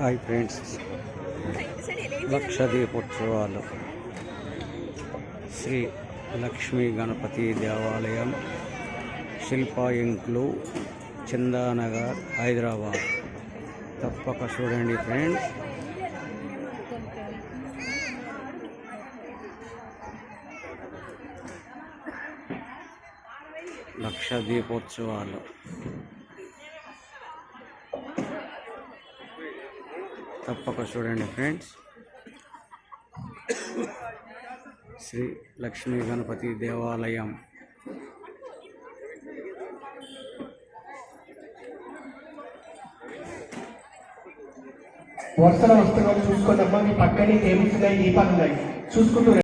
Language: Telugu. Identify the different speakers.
Speaker 1: Hi friends. లక్ష దీపోత్సవాలు శ్రీ లక్ష్మీ గణపతి దేవాలయం శిల్పా ఇంక్లు చందానగర్ హైదరాబాద్. తప్పక చూడండి ఫ్రెండ్స్. లక్ష దీపోత్సవాలు తప్పక చూడండి ఫ్రెండ్స్. శ్రీ లక్ష్మీ గణపతి దేవాలయం.
Speaker 2: వరుసలో వస్తున్నాం చూసుకోండి అమ్మా మీ పక్కనే టేబుల్స్ ఉన్నాయి దీపాలు ఉన్నాయి. చూసుకుంటూ